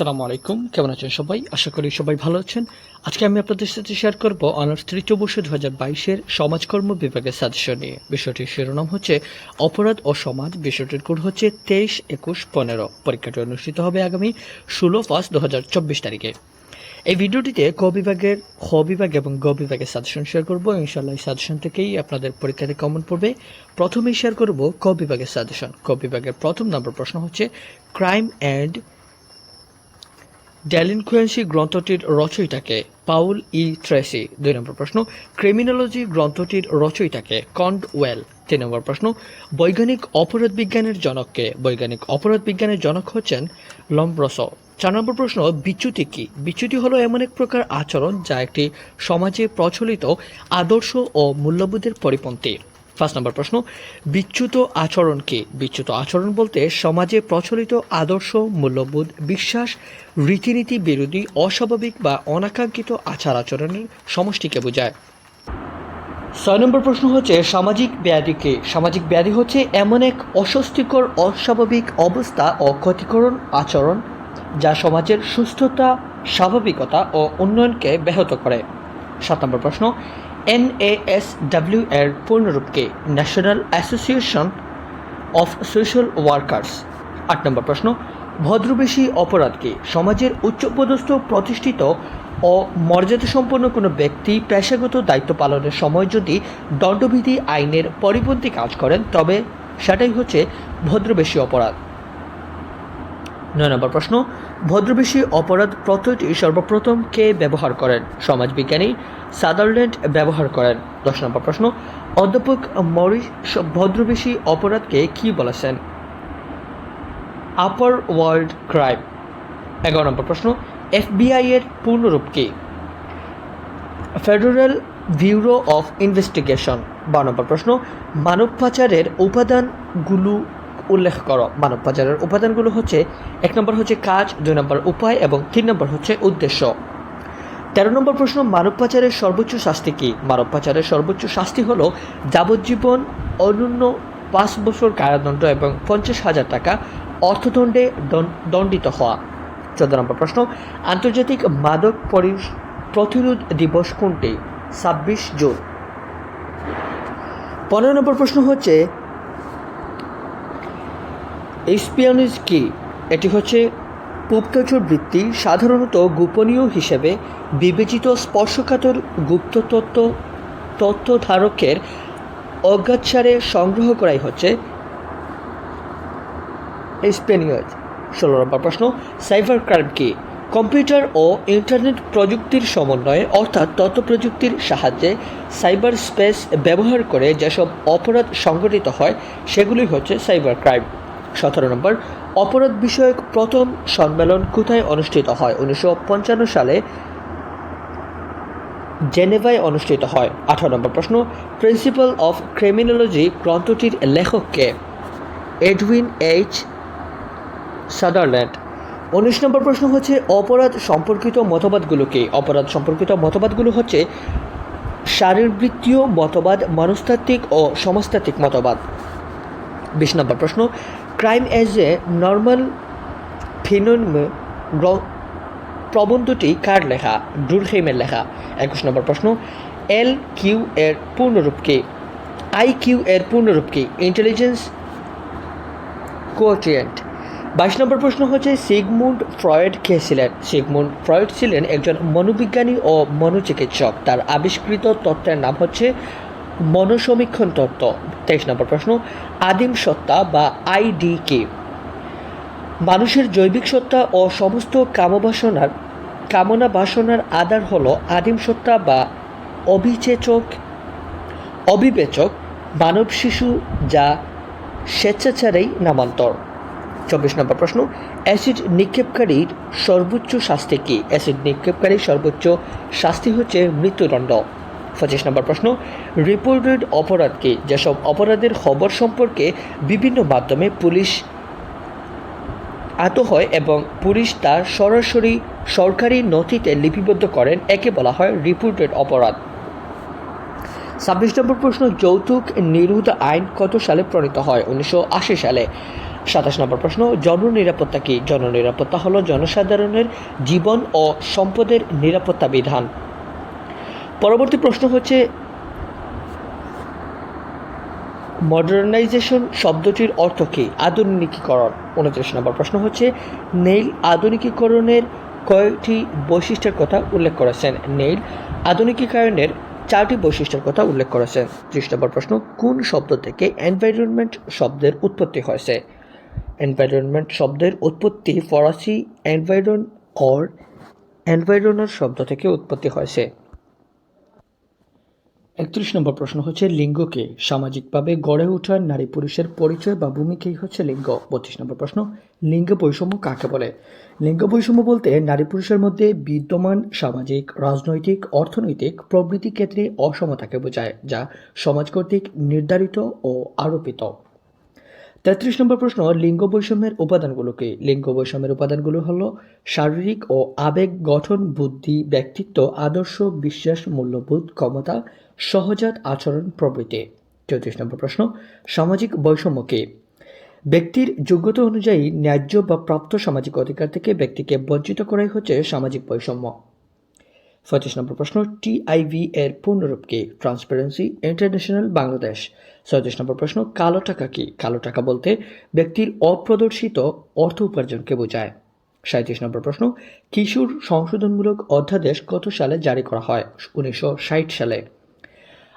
আসসালামু আলাইকুম। কেমন আছেন সবাই? আশা করি সবাই ভালো আছেন। আজকে আমি আপনাদের সাথে শেয়ার করব অনার্স তৃতীয় বর্ষ দু হাজার বাইশের সমাজকর্ম বিভাগের সাজেশন নিয়ে। বিষয়টির শিরোনাম হচ্ছে, অপরাধ ও সমাজ বিষয়টির কোড হচ্ছে তেইশ একুশ পনেরো। পরীক্ষাটি অনুষ্ঠিত হবে আগামী ষোলো পাঁচ দু হাজার চব্বিশ তারিখে। এই ভিডিওটিতে ক বিভাগের, খ বিভাগ এবং গ বিভাগের সাজেশন শেয়ার করব। ইনশাল্লাহ এই সাজেশন থেকেই আপনাদের পরীক্ষাতে কমন পড়বে। প্রথমেই শেয়ার করব ক বিভাগের সাজেশন ক বিভাগের প্রথম নম্বর প্রশ্ন হচ্ছে ক্রাইম অ্যান্ড ডেলিনকুয়েন্সি গ্রন্থটির রচয়িতাকে পাউল ই ট্রেসি, দুই নম্বর প্রশ্ন। ক্রিমিনোলজি গ্রন্থটির রচয়িতাকে কন্ড ওয়েল, তিন নম্বর প্রশ্ন। বৈজ্ঞানিক অপরাধ বিজ্ঞানের জনককে, বৈজ্ঞানিক অপরাধ বিজ্ঞানের জনক হচ্ছেন লম্ব্রস। চার নম্বর প্রশ্ন, বিচ্যুতি কি? বিচ্যুতি হলো এমন এক প্রকার আচরণ যা একটি সমাজে প্রচলিত আদর্শ ও মূল্যবোধের পরিপন্থী। পাঁচ নম্বর প্রশ্ন, বিচ্যুত আচরণ কি বিচ্যুত আচরণ বলতে সমাজে প্রচলিত আদর্শ, মূল্যবোধ, বিশ্বাস, রীতিনীতি বিরোধী, অস্বাভাবিক বা অনাকাঙ্ক্ষিত আচার আচরণের সমষ্টিকে বোঝায়। ছয় নম্বর প্রশ্ন হচ্ছে, সামাজিক ব্যাধি কি? সামাজিক ব্যাধি হচ্ছে এমন এক অস্বস্তিকর, অস্বাভাবিক অবস্থা ও ক্ষতিকরণ আচরণ যা সমাজের সুস্থতা, স্বাভাবিকতা ও উন্নয়নকে ব্যাহত করে। সাত নম্বর প্রশ্ন এনএএসডব্লিউ এর পূর্ণরূপকে national association of social workers আট নম্বর প্রশ্ন, ভদ্রবেশী অপরাধকে সমাজের উচ্চপদস্থ, প্রতিষ্ঠিত ও মর্যাদাসম্পন্ন কোনো ব্যক্তি পেশাগত দায়িত্ব পালনের সময় যদি দণ্ডবিধি আইনের পরিপন্থী কাজ করেন, তবে সেটাই হচ্ছে ভদ্রবেশী অপরাধ। নয় নম্বর প্রশ্ন, ভদ্রবেশী অপরাধ প্রত্যয়টি সর্বপ্রথম কে ব্যবহার করেন? সমাজবিজ্ঞানী সাদারল্যান্ড ব্যবহার করেন। দশ নম্বর প্রশ্ন, অধ্যাপক মরিস ভদ্রবেশী অপরাধকে কি বলেছেন? Upper world crime. এগারো নম্বর প্রশ্ন, এফবিআই এর পূর্ণরূপ কি? Federal bureau of investigation. বারো নম্বর প্রশ্ন, মানব পাচারের উপাদানগুলো উল্লেখ করো। মানব পাচারের উপাদানগুলো হচ্ছে, এক নম্বর হচ্ছে কাজ, দুই নম্বর উপায় এবং তিন নম্বর হচ্ছে উদ্দেশ্য। তেরো নম্বর প্রশ্ন মানব পাচারের সর্বোচ্চ শাস্তি কী? মানব পাচারের সর্বোচ্চ শাস্তি হলো যাবজ্জীবন অনন্য পাঁচ বছর কারাদণ্ড এবং পঞ্চাশ হাজার টাকা অর্থদণ্ডে দণ্ডিত হওয়া। চোদ্দ নম্বর প্রশ্ন, আন্তর্জাতিক মাদক পরি- প্রতিরোধ দিবস কোনটি? ছাব্বিশ জুন। পনেরো নম্বর প্রশ্ন হচ্ছে এসপিওনিজ কি? এটি হচ্ছে গুপ্তচর বৃত্তি, সাধারণত গোপনীয় হিসেবে বিবেচিত স্পর্শকাতর গুপ্ত তত্ত্ব তথ্যধারকের অজ্ঞাতসারে সংগ্রহ করাই হচ্ছে এসপেনিয়জ ষোলো নম্বর প্রশ্ন সাইবার ক্রাইম কি? কম্পিউটার ও ইন্টারনেট প্রযুক্তির সমন্বয়ে, অর্থাৎ তথ্য প্রযুক্তির সাহায্যে সাইবার স্পেস ব্যবহার করে যেসব অপরাধ সংঘটিত হয় সেগুলি হচ্ছে সাইবার ক্রাইম সতেরো নম্বর, অপরাধ বিষয়ক প্রথম সম্মেলন কোথায় অনুষ্ঠিত হয়? উনিশশো পঞ্চান্ন সালে জেনেভায় অনুষ্ঠিত হয়। আঠারো নম্বর প্রশ্ন, প্রিন্সিপাল অফ ক্রিমিনোলজি গ্রন্থটির লেখককে এডউইন এইচ সাদারল্যান্ড। উনিশ নম্বর প্রশ্ন হচ্ছে, অপরাধ সম্পর্কিত মতবাদগুলো কি? অপরাধ সম্পর্কিত মতবাদগুলো হচ্ছে শারীরবৃত্তীয় মতবাদ, মনস্তাত্ত্বিক ও সমাজতাত্ত্বিক মতবাদ। বিশ নম্বর প্রশ্ন crime as a normal phenomenon প্রবন্ধটি কার লেখা? ডুরহেমের লেখা। একুশ নম্বর প্রশ্ন। এল কিউ এর পূর্ণরূপ কি আই কিউ এর পূর্ণরূপ কি ইন্টেলিজেন্স কোয়াট্রিয়েন্ট বাইশ নম্বর প্রশ্ন হচ্ছে, সিগমুন্ড ফ্রয়েড কে ছিলেন? সিগমুন্ড ফ্রয়েড ছিলেন একজন মনোবিজ্ঞানী ও মনোচিকিৎসক। তার আবিষ্কৃত তত্ত্বের নাম হচ্ছে মনোসমীক্ষণ তত্ত্ব। তেইশ নম্বর প্রশ্ন, আদিম সত্তা বা আইডি কে? মানুষের জৈবিক সত্তা ও সমস্ত কামবাসনার কামনা বাসনার আধার হল আদিম সত্তা বা অবিচেচক অবিবেচক মানব শিশু যা স্বেচ্ছাচারেই নামান্তর। চব্বিশ নম্বর প্রশ্ন, অ্যাসিড নিক্ষেপকারীর সর্বোচ্চ শাস্তি কী? অ্যাসিড নিক্ষেপকারীর সর্বোচ্চ শাস্তি হচ্ছে মৃত্যুদণ্ড। পঁচিশ নম্বর প্রশ্ন রিপোর্টেড অপরাধ কি যেসব অপরাধের খবর সম্পর্কে বিভিন্ন মাধ্যমে পুলিশ আত হয় এবং পুলিশ তা সরাসরি সরকারি নথিতে লিপিবদ্ধ করেন, একে বলা হয় রিপোর্টেড অপরাধ। ছাব্বিশ নম্বর প্রশ্ন, যৌতুক নিরোধ আইন কত সালে প্রণীত হয়? উনিশশো আশি সালে। সাতাশ নম্বর প্রশ্ন, জননিরাপত্তা কি? জননিরাপত্তা হলো জনসাধারণের জীবন ও সম্পদের নিরাপত্তা বিধান। পরবর্তী প্রশ্ন হচ্ছে মডার্নাইজেশন শব্দটির অর্থ কী? আধুনিকীকরণ, উনত্রিশ নম্বর প্রশ্ন হচ্ছে নেইল আধুনিকীকরণের কয়েকটি বৈশিষ্ট্যের কথা উল্লেখ করেছেন? নেইল আধুনিকীকরণের চারটি বৈশিষ্ট্যের কথা উল্লেখ করেছেন। ত্রিশ নম্বর প্রশ্ন, কোন শব্দ থেকে এনভায়রনমেন্ট শব্দের উৎপত্তি হয়েছে? এনভায়রনমেন্ট শব্দের উৎপত্তি ফরাসি এনভায়রন অর এনভায়রনার শব্দ থেকে উৎপত্তি হয়েছে। একত্রিশ নম্বর প্রশ্ন হচ্ছে, লিঙ্গকে সামাজিকভাবে গড়ে ওঠার নারী পুরুষের পরিচয় বা ভূমিকাই হচ্ছে লিঙ্গ। বত্রিশ নম্বর প্রশ্ন, লিঙ্গ বৈষম্য কাকে বলে? লিঙ্গ বৈষম্য বলতে নারী পুরুষের মধ্যে বিদ্যমান সামাজিক, রাজনৈতিক, অর্থনৈতিক প্রভৃতি ক্ষেত্রে অসমতাকে বোঝায়, যা সমাজ কর্তৃক নির্ধারিত ও আরোপিত। তেত্রিশ নম্বর প্রশ্ন, লিঙ্গ বৈষম্যের উপাদানগুলোকে। লিঙ্গ বৈষম্যের উপাদানগুলো হলো শারীরিক ও আবেগ, গঠন, বুদ্ধি, ব্যক্তিত্ব, আদর্শ, বিশ্বাস, মূল্যবোধ, ক্ষমতা, সহজাত আচরণ প্রভৃতি চৌত্রিশ নম্বর প্রশ্ন, সামাজিক বৈষম্যকে। ব্যক্তির যোগ্যতা অনুযায়ী ন্যায্য বা প্রাপ্ত সামাজিক অধিকার থেকে ব্যক্তিকে বঞ্চিত করাই হচ্ছে সামাজিক বৈষম্য। পঁয়ত্রিশ নম্বর প্রশ্ন টিআইভি এর পূর্ণরূপ কি? ট্রান্সপারেন্সি ইন্টারন্যাশনাল বাংলাদেশ ছয়ত্রিশ নম্বর প্রশ্ন, কালো টাকা কি? কালো টাকা বলতে ব্যক্তির অপ্রদর্শিত অর্থ উপার্জনকে বোঝায়। সাঁত্রিশ নম্বর প্রশ্ন, কিশোর সংশোধনমূলক অধ্যাদেশ কত সালে জারি করা হয়? উনিশশো ষাট সালে।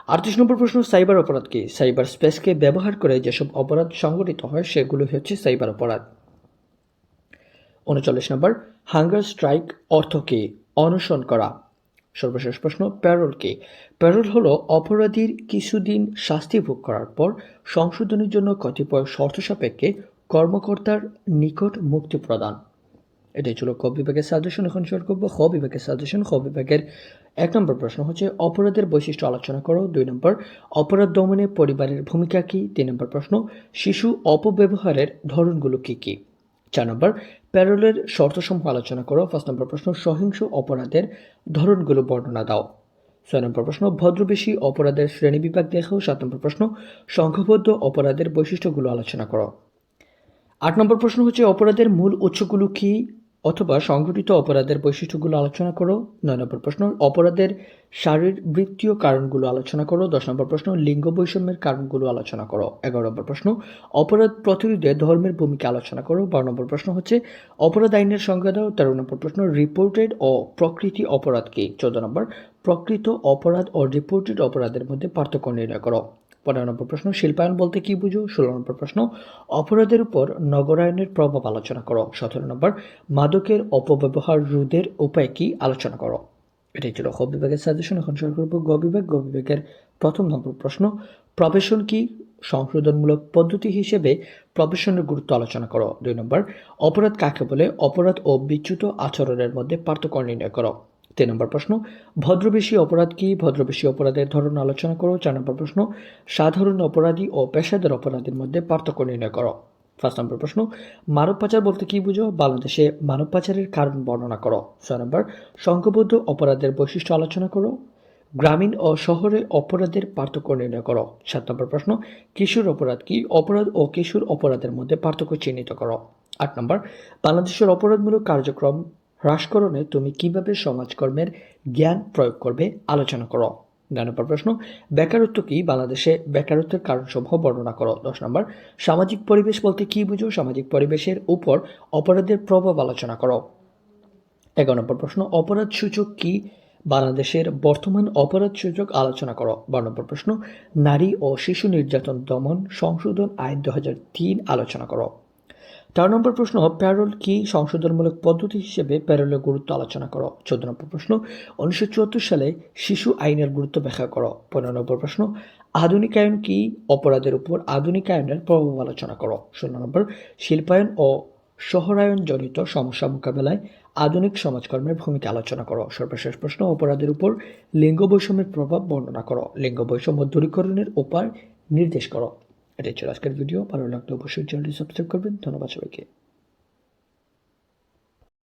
আটত্রিশ নম্বর প্রশ্ন, সাইবার অপরাধ কি? সাইবার স্পেসকে ব্যবহার করে যেসব অপরাধ সংঘটিত হয়, সেগুলো হচ্ছে সাইবার অপরাধ। উনচল্লিশ নম্বর, হাঙ্গার স্ট্রাইক অর্থ কি? অনশন করা। সর্বশেষ প্রশ্ন, প্যারোল কি? প্যারোল হলো অপরাধীর কিছুদিন শাস্তি ভোগ করার পর সংশোধনের জন্য কতিপয় শর্ত সাপেক্ষে কর্মকর্তার নিকট মুক্তি প্রদান। এটাই ছিল ক বিভাগের সাজেশন এখন শুরু করব খ বিভাগের সাজেশন খ বিভাগের এক নম্বর প্রশ্ন হচ্ছে, অপরাধের বৈশিষ্ট্য আলোচনা করো। দুই নম্বর, অপরাধ দমনে পরিবারের ভূমিকা কী? তিন নম্বর প্রশ্ন, শিশু অপব্যবহারের ধরনগুলো কী কী? চার নম্বর, প্যারোলের শর্তসমূহ আলোচনা করো। পাঁচ নম্বর প্রশ্ন, সহিংস অপরাধের ধরনগুলো বর্ণনা দাও। ছয় নম্বর প্রশ্ন, ভদ্রবেশী অপরাধের শ্রেণীবিভাগ দেখাও সাত নম্বর প্রশ্ন, সংঘবদ্ধ অপরাধের বৈশিষ্ট্যগুলো আলোচনা করো। আট নম্বর প্রশ্ন হচ্ছে, অপরাধের মূল উৎসগুলো কি? অথবা সংঘটিত অপরাধের বৈশিষ্ট্যগুলো আলোচনা করো, নয় নম্বর প্রশ্ন, অপরাধের শারীরবৃত্তীয় কারণগুলো আলোচনা করো, দশ নম্বর প্রশ্ন, লিঙ্গ বৈষম্যের কারণগুলো আলোচনা করো। এগারো নম্বর প্রশ্ন, অপরাধ প্রতিরোধে ধর্মের ভূমিকা আলোচনা করো। বারো নম্বর প্রশ্ন হচ্ছে, অপরাধ আইনের সংজ্ঞা দাও। তেরো নম্বর প্রশ্ন রিপোর্টেড ও প্রকৃতি অপরাধ কি? চোদ্দ নম্বর, প্রকৃত অপরাধ ও রিপোর্টেড অপরাধের মধ্যে পার্থক্য নির্ণয় করো। পনেরো নম্বর প্রশ্ন, শিল্পায়ন বলতে কি বুঝো? ষোলো নম্বর প্রশ্ন, অপরাধের উপর নগরায়নের প্রভাব আলোচনা করো। সতেরো নম্বর, মাদকের অপব্যবহার রোধের উপায় কি? আলোচনা করো। এটাই ছিল খ বিভাগের সাজেশন এখন শুরু করব গ বিভাগ। গ বিভাগের প্রথম নম্বর প্রশ্ন, প্রবেশন কি? সংশোধনমূলক পদ্ধতি হিসেবে প্রবেশনের গুরুত্ব আলোচনা করো। দুই নম্বর, অপরাধ কাকে বলে? অপরাধ ও বিচ্যুত আচরণের মধ্যে পার্থক্য নির্ণয় করো। তিন নম্বর প্রশ্ন, ভদ্রবেশী অপরাধ কি? ভদ্রবেশী অপরাধের ধরন আলোচনা করো। চার নম্বর প্রশ্ন, সাধারণ অপরাধী ও পেশাদার অপরাধীর মধ্যে পার্থক্য নির্ণয় করো। পাঁচ নম্বর প্রশ্ন, মানব পাচার বলতে কি বুঝো? বাংলাদেশে মানব পাচারের কারণ বর্ণনা করো। ছয় নম্বর, সংঘবদ্ধ অপরাধের বৈশিষ্ট্য আলোচনা করো। গ্রামীণ ও শহরে অপরাধের পার্থক্য নির্ণয় করো। সাত নম্বর প্রশ্ন, কিশোর অপরাধ কি? অপরাধ ও কিশোর অপরাধের মধ্যে পার্থক্য চিহ্নিত করো। আট নম্বর, বাংলাদেশের অপরাধমূলক কার্যক্রম হ্রাসকরণে তুমি কীভাবে সমাজকর্মের জ্ঞান প্রয়োগ করবে, আলোচনা করো। নয় নম্বর প্রশ্ন, বেকারত্ব কি? বাংলাদেশে বেকারত্বের কারণসমূহ বর্ণনা করো। দশ নম্বর, সামাজিক পরিবেশ বলতে কি বুঝো? সামাজিক পরিবেশের উপর অপরাধের প্রভাব আলোচনা করো। এগারো নম্বর প্রশ্ন, অপরাধ সূচক কি? বাংলাদেশের বর্তমান অপরাধ সূচক আলোচনা করো। বারো নম্বর প্রশ্ন, নারী ও শিশু নির্যাতন দমন সংশোধন আইন দু হাজার তিন আলোচনা করো। তেরো নম্বর প্রশ্ন, প্যারোল কি সংশোধনমূলক পদ্ধতি হিসেবে প্যারোলের গুরুত্ব আলোচনা করো? চোদ্দ নম্বর প্রশ্ন, উনিশশো চুয়াত্তর সালে শিশু আইনের গুরুত্ব ব্যাখ্যা করো। পনেরো নম্বর প্রশ্ন আধুনিকায়ন কি অপরাধের উপর আধুনিকায়নের প্রভাব আলোচনা করো? ষোলো নম্বর, শিল্পায়ন ও শহরায়ন জনিত সমস্যা মোকাবেলায় আধুনিক সমাজকর্মের ভূমিকা আলোচনা করো। সর্বশেষ প্রশ্ন, অপরাধের উপর লিঙ্গ বৈষম্যের প্রভাব বর্ণনা করো। লিঙ্গ বৈষম্য দূরীকরণের উপায় নির্দেশ করো। এটাই ছিল আজকের ভিডিও ভালো লাগলে অবশ্যই চ্যানেলটি সাবস্ক্রাইব করবেন। ধন্যবাদ সবাইকে।